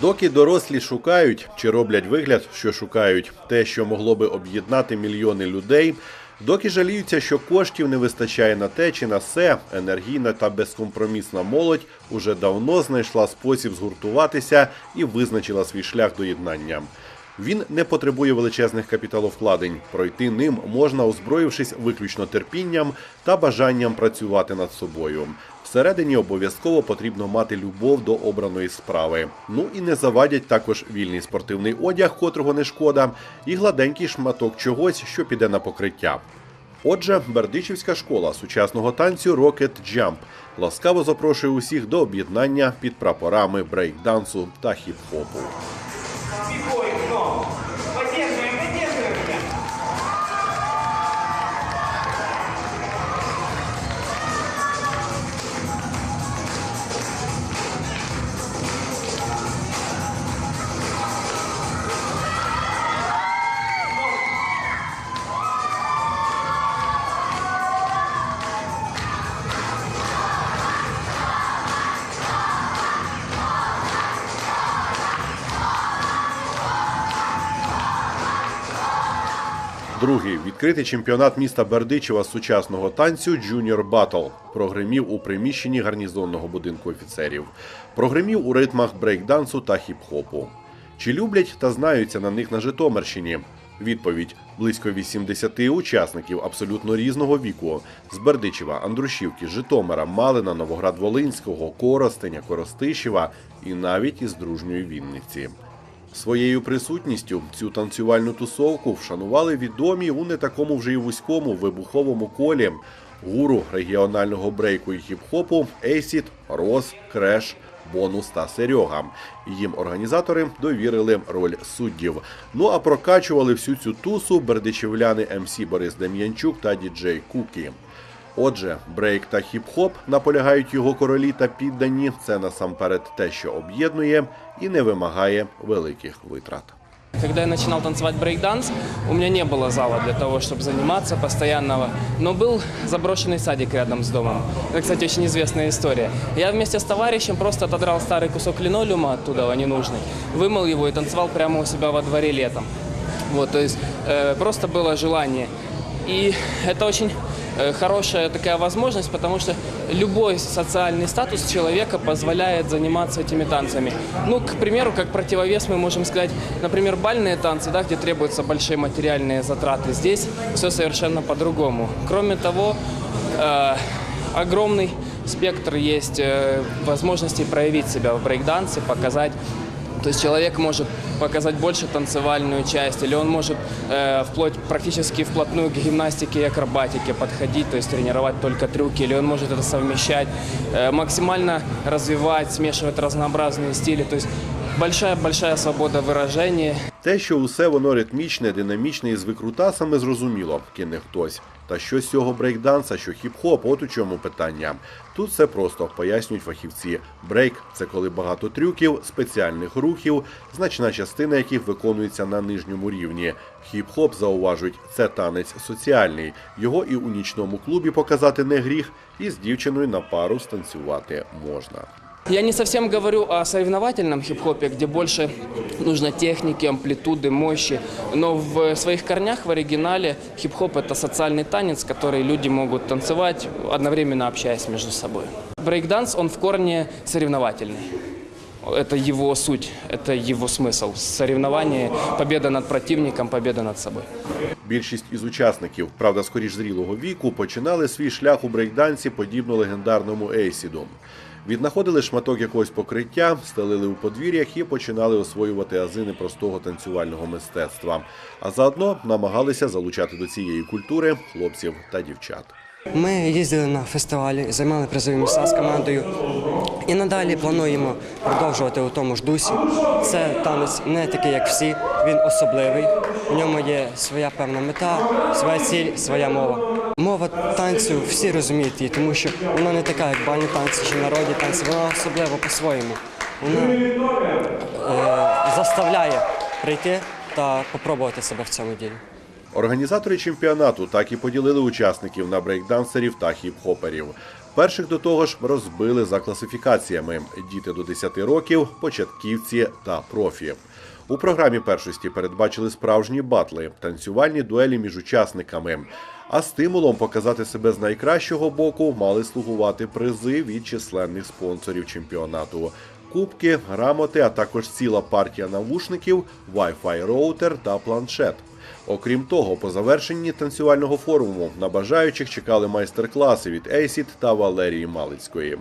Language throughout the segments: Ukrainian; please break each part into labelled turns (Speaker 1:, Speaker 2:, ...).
Speaker 1: Доки дорослі шукають чи роблять вигляд, що шукають те, що могло би об'єднати мільйони людей. Доки жаліються, що коштів не вистачає на те чи на все, енергійна та безкомпромісна молодь уже давно знайшла спосіб згуртуватися і визначила свій шлях до єднання. Він не потребує величезних капіталовкладень. Пройти ним можна, озброївшись виключно терпінням та бажанням працювати над собою. Всередині обов'язково потрібно мати любов до обраної справи. Ну і не завадять також вільний спортивний одяг, котрого не шкода, і гладенький шматок чогось, що піде на покриття. Отже, Бердичівська школа сучасного танцю Rocket Jump ласкаво запрошує усіх до об'єднання під прапорами брейкдансу та хіп-хопу. Другий відкритий чемпіонат міста Бердичева сучасного танцю Junior Battle прогримів у приміщенні гарнізонного будинку офіцерів. Прогримів у ритмах брейкдансу та хіп-хопу. Чи люблять та знаються на них на Житомирщині? Відповідь: близько 80 учасників абсолютно різного віку з Бердичева, Андрушівки, Житомира, Малина, Новоград-Волинського, Коростеня, Коростишева і навіть із дружньої Вінниці. Своєю присутністю цю танцювальну тусовку вшанували відомі у не такому вже й вузькому вибуховому колі гуру регіонального брейку і хіп-хопу Ейсід, Рос, Креш, Бонус та Серега. Їм організатори довірили роль суддів. Ну а прокачували всю цю тусу бердичівляни МС Борис Дем'янчук та діджей Кукі. Отже, брейк та хіп-хоп наполягають його королі та піддані. Це насамперед те, що об'єднує і не вимагає великих витрат.
Speaker 2: Когда я начинал танцевать брейкданс, у меня не было зала для того, чтобы заниматься постоянного, но был заброшенный садик рядом с домом. Это, кстати, очень известная история. Я вместе с товарищем просто отодрал старый кусок линолеума оттуда, ненужный, вымыл его и танцевал прямо у себя во дворе летом. Вот, то есть э, просто было желание. И это очень э, хорошая такая возможность, потому что любой социальный статус человека позволяет заниматься этими танцами. Ну, к примеру, как противовес мы можем сказать, например, бальные танцы, да, где требуются большие материальные затраты. Здесь все совершенно по-другому. Кроме того, э, огромный спектр есть э, возможностей проявить себя в брейкдансе, показать то есть человек может показать больше танцевальную часть, или он может э, вплоть практически вплотную к гимнастике и акробатике подходить, то есть тренировать только трюки, или он может это совмещать, э, максимально развивать, смешивать разнообразные стили. То есть большая-большая свобода выражения.
Speaker 1: Те, що усе воно ритмічне, динамічне і з викрутасами, зрозуміло, кине хтось. Та що з цього брейкданса, що хіп-хоп, от у чому питання. Тут все просто пояснюють фахівці. Брейк це коли багато трюків, спеціальних рухів, значна частина яких виконується на нижньому рівні. Хіп-хоп зауважують, це танець соціальний. Його і у нічному клубі показати не гріх, і з дівчиною на пару станцювати можна.
Speaker 2: Я не совсем говорю о соревновательном хип-хопе, где больше нужно техники, амплитуды, мощи. Но в своих корнях, в оригинале, хип-хоп – это социальный танец, который люди могут танцевать, одновременно общаясь между собой. Брейкданс, он в корне соревновательный. Это его суть, это его смысл. Соревнование, победа над противником, победа над собой.
Speaker 1: Більшість із учасників, правда, скоріш зрілого віку, починали свій шлях у брейкдансі подібно легендарному Ейсіду. Віднаходили шматок якогось покриття, стелили у подвір'ях і починали освоювати ази непростого танцювального мистецтва. А заодно намагалися залучати до цієї культури хлопців та дівчат.
Speaker 3: Ми їздили на фестивалі, займали призові місця з командою. І надалі плануємо продовжувати у тому ж дусі. Це танець не такий, як всі, він особливий. В ньому є своя певна мета, своя ціль, своя мова. Мова танцю всі розуміють її, тому що вона не така, як бальні танці чи народні танці, вона особлива по-своєму. Вона е, заставляє прийти та попробувати себе в цьому ділі.
Speaker 1: Організатори чемпіонату так і поділили учасників на брейкдансерів та хіп-хоперів. Перших до того ж розбили за класифікаціями: діти до 10 років, початківці та профі. У програмі першості передбачили справжні батли, танцювальні дуелі між учасниками. А стимулом показати себе з найкращого боку мали слугувати призи від численних спонсорів чемпіонату. Кубки, грамоти, а також ціла партія навушників, Wi-Fi роутер та планшет. Окрім того, по завершенні танцювального форуму на бажаючих чекали майстер-класи від Ейсіт та Валерії Малицької.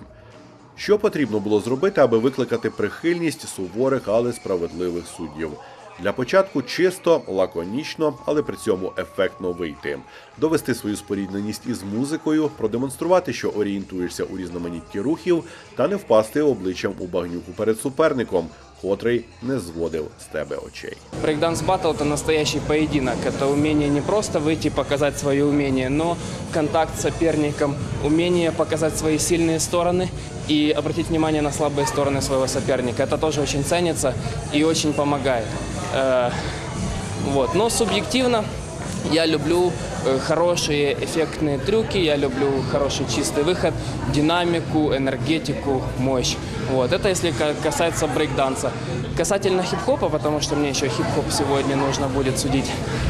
Speaker 1: Що потрібно було зробити, аби викликати прихильність суворих, але справедливих суддів? Для початку чисто, лаконічно, але при цьому ефектно вийти, довести свою спорідненість із музикою, продемонструвати, що орієнтуєшся у різноманітті рухів, та не впасти обличчям у багнюку перед суперником, котрий не зводив з тебе очей.
Speaker 2: Брейкданс батл это настоящий поединок. Это умение не просто выйти показать свое умение, но контакт с соперником, умение показать свои сильные стороны и обратить внимание на слабые стороны своего соперника. Это тоже очень ценится и очень помогает. Э, Вот. Но субъективно я люблю э, хорошие эффектные трюки, я люблю хороший чистый выход, динамику, энергетику, мощь. Вот. Это если ка- касается брейкданса. Касательно хип-хопа, потому что мне еще хип-хоп сегодня нужно будет судить,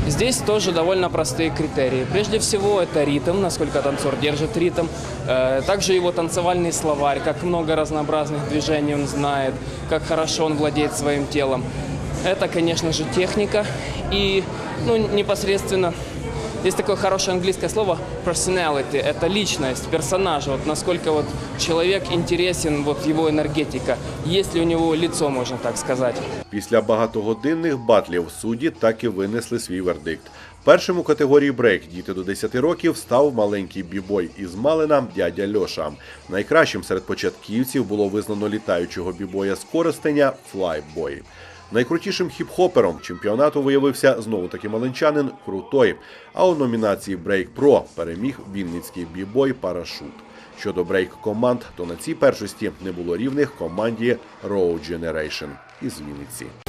Speaker 2: здесь тоже довольно простые критерии. Прежде всего, это ритм, насколько танцор держит ритм. Э, Также его танцевальный словарь, как много разнообразных движений он знает, как хорошо он владеет своим телом. Это, конечно же, техника и ну, непосредственно есть такое хорошее английское слово personality. Это личность, персонаж. Вот насколько вот человек интересен, вот его энергетика. Есть ли у него лицо, можно так сказать.
Speaker 1: Після багатогодинних батлів судді так і винесли свій вердикт. Першим у категорії брейк діти до 10 років став маленький бібой із Малина дядя Льоша. Найкращим серед початківців було визнано літаючого бібоя з Коростеня Флайбой. Найкрутішим хіп-хопером чемпіонату виявився знову таки маленчанин Крутой. А у номінації Брейк Про переміг вінницький бібой Парашут. Щодо брейк команд, то на цій першості не було рівних команді Road Generation із Вінниці.